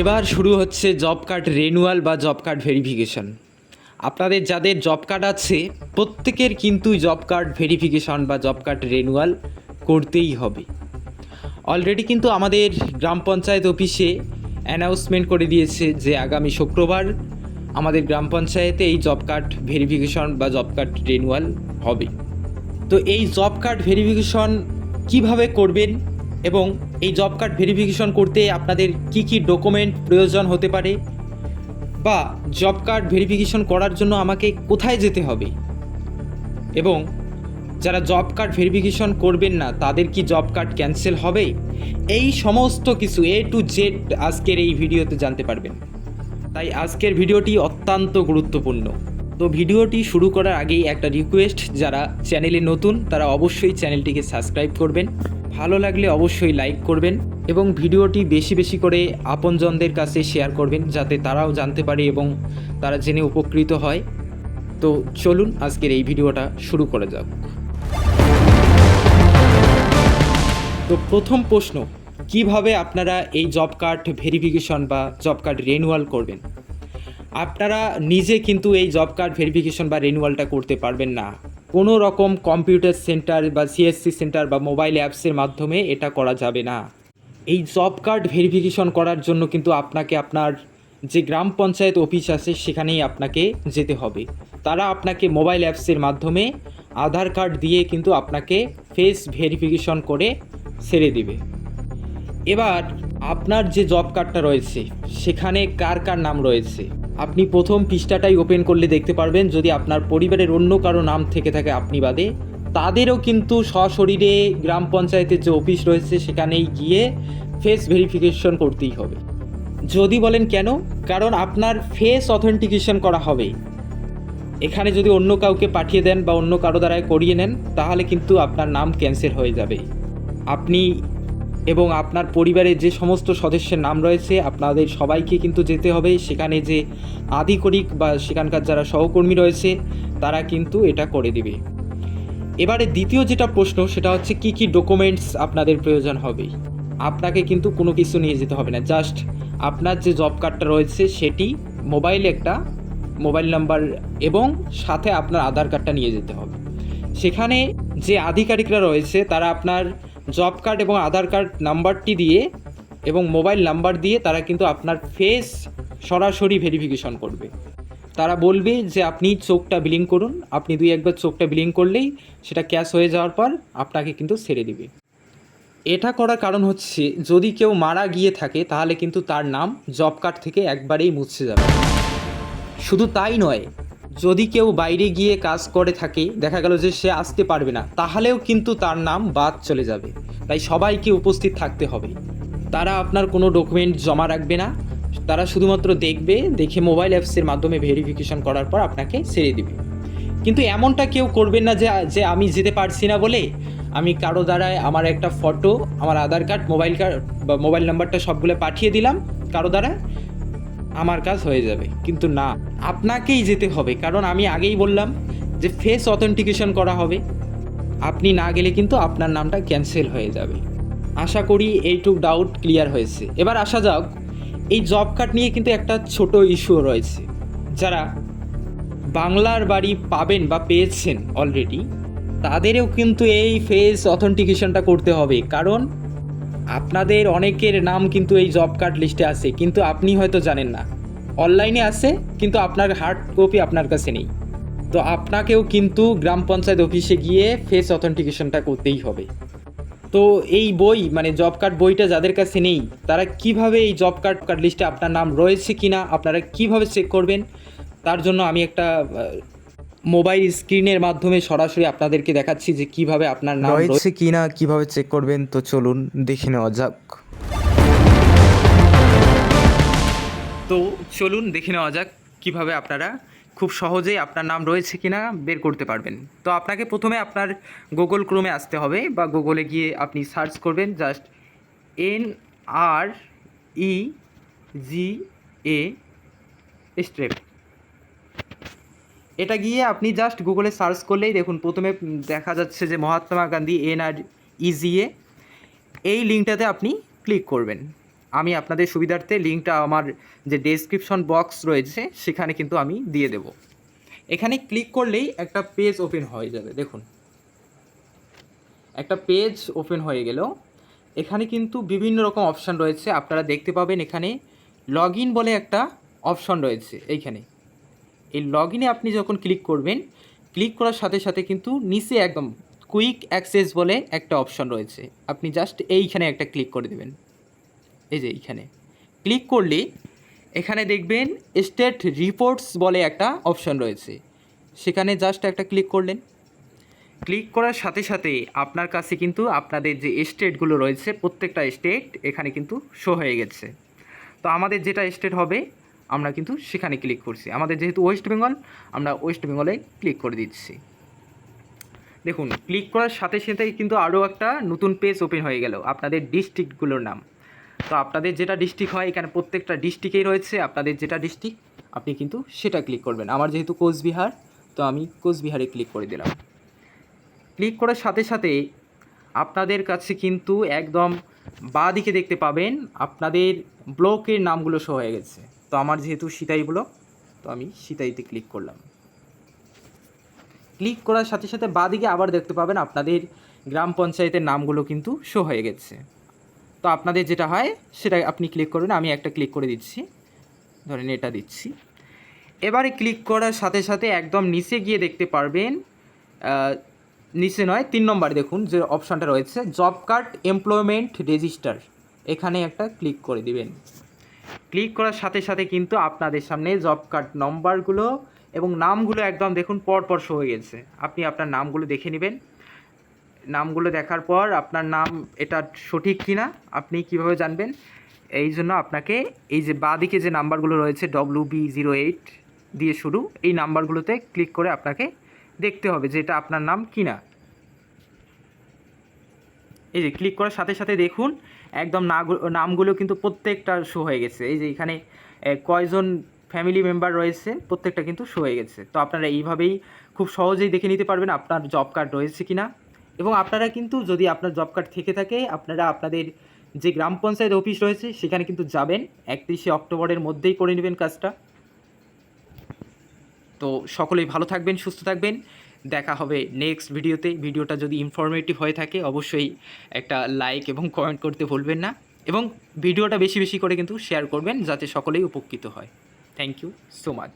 এবার শুরু হচ্ছে জব কার্ড রেনুয়াল বা জব কার্ড ভেরিফিকেশন আপনাদের যাদের জব কার্ড আছে, প্রত্যেকের কিন্তু জব কার্ড ভেরিফিকেশন বা জব কার্ড রেনুয়াল করতেই হবে। অলরেডি কিন্তু আমাদের গ্রাম পঞ্চায়েত অফিসে অ্যানাউন্সমেন্ট করে দিয়েছে যে আগামী শুক্রবার আমাদের গ্রাম পঞ্চায়েতে এই জব কার্ড ভেরিফিকেশন বা জব কার্ড রেনুয়াল হবে। তো এই জব কার্ড ভেরিফিকেশন কীভাবে করবেন এবং এই জব কার্ড ভেরিফিকেশন করতে আপনাদের কি কি ডকুমেন্ট প্রয়োজন হতে পারে? বা জব কার্ড ভেরিফিকেশন করার জন্য আমাকে কোথায় যেতে হবে? এবং যারা জব কার্ড ভেরিফিকেশন করবেন না, তাদের কি জব কার্ড ক্যান্সেল হবে? এই সমস্ত কিছু এ টু জেড আজকের এই ভিডিওতে জানতে পারবেন। তাই আজকের ভিডিওটি অত্যন্ত গুরুত্বপূর্ণ। তো ভিডিওটি শুরু করার আগেই একটা রিকোয়েস্ট যারা চ্যানেলে নতুন, তারা অবশ্যই চ্যানেলটিকে সাবস্ক্রাইব করবেন। ভালো লাগলে অবশ্যই লাইক করবেন এবং ভিডিওটি বেশি বেশি করে আপনজনদের কাছে শেয়ার করবেন যাতে তারাও জানতে পারে এবং তারা জেনে উপকৃত হয়। তো চলুন আজকের এই ভিডিওটা শুরু করা যাক। তো প্রথম প্রশ্ন, কীভাবে আপনারা এই জব কার্ড ভেরিফিকেশন বা জব কার্ড রেনুয়াল করবেন? আপনারা নিজে কিন্তু এই জব কার্ড ভেরিফিকেশন বা রেনুয়ালটা করতে পারবেন না। কোনো রকম কম্পিউটার সেন্টার বা সিএসসি সেন্টার বা মোবাইল অ্যাপসের মাধ্যমে এটা করা যাবে না। এই জব কার্ড ভেরিফিকেশন করার জন্য কিন্তু আপনাকে আপনার যে গ্রাম পঞ্চায়েত অফিস আছে, সেখানেই আপনাকে যেতে হবে। তারা আপনাকে মোবাইল অ্যাপসের মাধ্যমে আধার কার্ড দিয়ে কিন্তু আপনাকে ফেস ভেরিফিকেশন করে ছেড়ে দিবে। এবার, আপনার যে জব কার্ডটা রয়েছে, সেখানে কার কার নাম রয়েছে? আপনি প্রথম পৃষ্ঠাটাই ওপেন করলে দেখতে পারবেন, যদি আপনার পরিবারের অন্য কারও নাম থেকে থাকে আপনি বাদে। তাদেরও কিন্তু সশরীরে গ্রাম পঞ্চায়েতের যে অফিস রয়েছে, সেখানেই গিয়ে ফেস ভেরিফিকেশন করতেই হবে। যদি বলেন কেন? কারণ আপনার ফেস অথেন্টিকেশন করা হবে। এখানে যদি অন্য কাউকে পাঠিয়ে দেন বা অন্য কারও দ্বারায় করিয়ে নেন, তাহলে কিন্তু আপনার নাম ক্যান্সেল হয়ে যাবে। আপনি এবং আপনার পরিবারের যে সমস্ত সদস্যের নাম রয়েছে, আপনাদের সবাইকে কিন্তু যেতে হবে। সেখানে যে আধিকারিক বা সেখানকার যারা সহকর্মী রয়েছে, তারা কিন্তু এটা করে দিবে। এবারে দ্বিতীয় যেটা প্রশ্ন, সেটা হচ্ছে কি কি ডকুমেন্টস আপনাদের প্রয়োজন হবে? আপনাকে কিন্তু কোনো কিছু নিয়ে যেতে হবে না। জাস্ট আপনার যে জব কার্ডটা রয়েছে, সেটি মোবাইলে একটা মোবাইল নাম্বার এবং সাথে আপনার আধার কার্ডটা নিয়ে যেতে হবে। সেখানে যে আধিকারিকরা রয়েছে, তারা আপনার জব কার্ড এবং আধার কার্ড নাম্বারটি দিয়ে এবং মোবাইল নাম্বার দিয়ে তারা কিন্তু আপনার ফেস সরাসরি ভেরিফিকেশন করবে। তারা বলবে যে, আপনি চোখটা বিলিং করুন। আপনি দুই একবার চোখটা বিলিং করলেই সেটা ক্যাশ হয়ে যাওয়ার পর আপনাকে কিন্তু ছেড়ে দিবে। এটা করার কারণ হচ্ছে, যদি কেউ মারা গিয়ে থাকে, তাহলে কিন্তু তার নাম জব কার্ড থেকে একবারেই মুছে যাবে। শুধু তাই নয় যদি কেউ বাইরে গিয়ে কাজ করে থাকে, দেখা গেল যে সে আসতে পারবে না, তাহলেও কিন্তু তার নাম বাদ চলে যাবে। তাই সবাইকে উপস্থিত থাকতে হবে। তারা আপনার কোনো ডকুমেন্ট জমা রাখবে না। তারা শুধুমাত্র দেখবে, দেখে মোবাইল অ্যাপসের মাধ্যমে ভেরিফিকেশন করার পর আপনাকে ছেড়ে দিবে। কিন্তু এমনটা কেউ করবেন না যে যে আমি যেতে পারছি না বলে, আমি কারও দ্বারায় আমার একটা ফটো আমার আধার কার্ড মোবাইল কার্ড বা মোবাইল নাম্বারটা সবগুলো পাঠিয়ে দিলাম কারও দ্বারা আমার কাজ হয়ে যাবে। কিন্তু না, আপনাকেই যেতে হবে। কারণ আমি আগেই বললাম যে ফেস অথেন্টিকেশন করা হবে। আপনি না গেলে কিন্তু আপনার নামটা ক্যান্সেল হয়ে যাবে। আশা করি এইটুক ডাউট ক্লিয়ার হয়েছে। এবার আসা যাক, এই জব কার্ড নিয়ে কিন্তু একটা ছোট ইস্যু রয়েছে। যারা বাংলার বাড়ি পাবেন বা পেয়েছেন অলরেডি তাদেরও কিন্তু এই ফেস অথেন্টিকেশনটা করতে হবে। কারণ আপনাদের অনেকের নাম কিন্তু এই জব কার্ড লিস্টে আছে, কিন্তু আপনি হয়তো জানেন না। অনলাইনে আছে, কিন্তু আপনার হার্ড কপি আপনার কাছে নেই। তো আপনাকেও কিন্তু গ্রাম পঞ্চায়েত অফিসে গিয়ে ফেস অথেন্টিকেশনটা করতেই হবে। তো এই বই মানে জব কার্ড বইটা যাদের কাছে নেই, তারা কীভাবে এই জব কার্ড কার্ড লিস্টে আপনার নাম রয়েছে কিনা, আপনারা কীভাবে চেক করবেন, তার জন্য আমি একটা মোবাইল স্ক্রিনের মাধ্যমে সরাসরি আপনাদেরকে দেখাচ্ছি যে কীভাবে আপনার নাম রয়েছে কি না কীভাবে চেক করবেন? তো চলুন দেখে নেওয়া যাক। তো চলুন দেখে নেওয়া যাক কীভাবে আপনারা খুব সহজেই আপনার নাম রয়েছে কিনা বের করতে পারবেন। তো আপনাকে প্রথমে আপনার গুগল ক্রোমে আসতে হবে বা গুগলে গিয়ে আপনি সার্চ করবেন just N R E G A strap এটা গিয়ে আপনি জাস্ট গুগলে সার্চ করলেই দেখুন, প্রথমে দেখা যাচ্ছে যে Mahatma Gandhi N R EGA এই লিঙ্কটাতে আপনি ক্লিক করবেন। আমি আপনাদের সুবিধার্থে লিঙ্কটা আমার যে ডেসক্রিপশন বক্স রয়েছে, সেখানে কিন্তু আমি দিয়ে দেব। এখানে ক্লিক করলেই একটা পেজ ওপেন হয়ে যাবে, দেখুন। একটা পেজ ওপেন হয়ে গেল। এখানে কিন্তু বিভিন্ন রকম অপশান রয়েছে, আপনারা দেখতে পাবেন এখানে লগ ইন বলে একটা অপশন রয়েছে, এইখানে। এই লগ ইনে আপনি যখন ক্লিক করবেন ক্লিক করার সাথে সাথে কিন্তু নিচে একদম কুইক অ্যাক্সেস বলে একটা অপশন রয়েছে। আপনি জাস্ট এইখানে একটা ক্লিক করে দেবেন। এই যে এইখানে। ক্লিক করলে এখানে দেখবেন স্টেট রিপোর্টস বলে একটা অপশন রয়েছে। সেখানে জাস্ট একটা ক্লিক করলেন। ক্লিক করার সাথে সাথে আপনার কাছে কিন্তু আপনাদের যে স্টেটগুলো রয়েছে, প্রত্যেকটা স্টেট এখানে কিন্তু শো হয়ে গেছে। তো আমাদের যেটা স্টেট হবে আমরা কিন্তু সেখানে ক্লিক করছি। আমাদের যেহেতু ওয়েস্ট বেঙ্গল আমরা ওয়েস্ট বেঙ্গলে ক্লিক করে দিচ্ছি। দেখুন ক্লিক করার সাথে সাথে কিন্তু আরও একটা নতুন পেজ ওপেন হয়ে গেল, আপনাদের ডিস্ট্রিক্টগুলোর নাম। তো আপনাদের যেটা ডিস্ট্রিক্ট হয়, এখানে প্রত্যেকটা ডিস্ট্রিক্টেই রয়েছে, আপনাদের যেটা ডিস্ট্রিক্ট আপনি কিন্তু সেটা ক্লিক করবেন। আমার যেহেতু কোচবিহার, তো আমি কোচবিহারে ক্লিক করে দিলাম। ক্লিক করার সাথে সাথে আপনাদের কাছে কিন্তু একদম বাঁ দিকে দেখতে পাবেন, আপনাদের ব্লকের নামগুলো শো হয়ে গেছে। তো আমার যেহেতু সিতাই ব্লক, তো আমি সিতাইতে ক্লিক করলাম। ক্লিক করার সাথে সাথে বাঁ দিকে আবার দেখতে পাবেন আপনাদের গ্রাম পঞ্চায়েতের নামগুলো কিন্তু শো হয়ে গেছে। তো আপনাদের যেটা হয়, সেটা আপনি ক্লিক করবেন আমি একটা ক্লিক করে দিচ্ছি। ধরেন এটা দিচ্ছি। এবারে ক্লিক করার সাথে সাথে একদম নিচে গিয়ে দেখতে পারবেন নিচে নয়, তিন নম্বর দেখুন যে অপশানটা রয়েছে জব কার্ড এমপ্লয়মেন্ট রেজিস্টার এখানে একটা ক্লিক করে দিবেন। ক্লিক করার সাথে সাথে কিন্তু আপনাদের সামনে জব কার্ড নম্বরগুলো এবং নামগুলো একদম দেখুন পর পর শো হয়ে গেছে। আপনি আপনার নামগুলো দেখে নেবেন। নামগুলো দেখার পর আপনার নাম এটা সঠিক কি না আপনি কীভাবে জানবেন? এই জন্য আপনাকে এই যে বাঁদিকে যে নাম্বারগুলো রয়েছে ডব্লিউ বি জিরো এইট দিয়ে শুরু, এই নাম্বারগুলোতে ক্লিক করে আপনাকে দেখতে হবে যে এটা আপনার নাম কি না এই যে ক্লিক করার সাথে সাথে দেখুন, একদম নামগুলো কিন্তু প্রত্যেকটা শো হয়ে গেছে। এই যে এখানে কয়জন ফ্যামিলি মেম্বার রয়েছে, প্রত্যেকটা কিন্তু শো হয়ে গেছে। তো আপনারা এইভাবেই খুব সহজেই দেখে নিতে পারবেন আপনার জব কার্ড রয়েছে কি না এবং আপনারা কিন্তু যদি আপনার জব কার্ড থেকে থাকে, আপনারা আপনাদের যে গ্রাম পঞ্চায়েত অফিস রয়েছে, সেখানে কিন্তু যাবেন। একত্রিশে অক্টোবরের মধ্যেই করে নেবেন কাজটা। তো সকলেই ভালো থাকবেন, সুস্থ থাকবেন। দেখা হবে নেক্সট ভিডিওতে ভিডিওটা যদি ইনফরমেটিভ হয়ে থাকে, অবশ্যই একটা লাইক এবং কমেন্ট করতে ভুলবেন না। এবং ভিডিওটা বেশি বেশি করে কিন্তু শেয়ার করবেন, যাতে সকলেই উপকৃত হয়। Thank you so much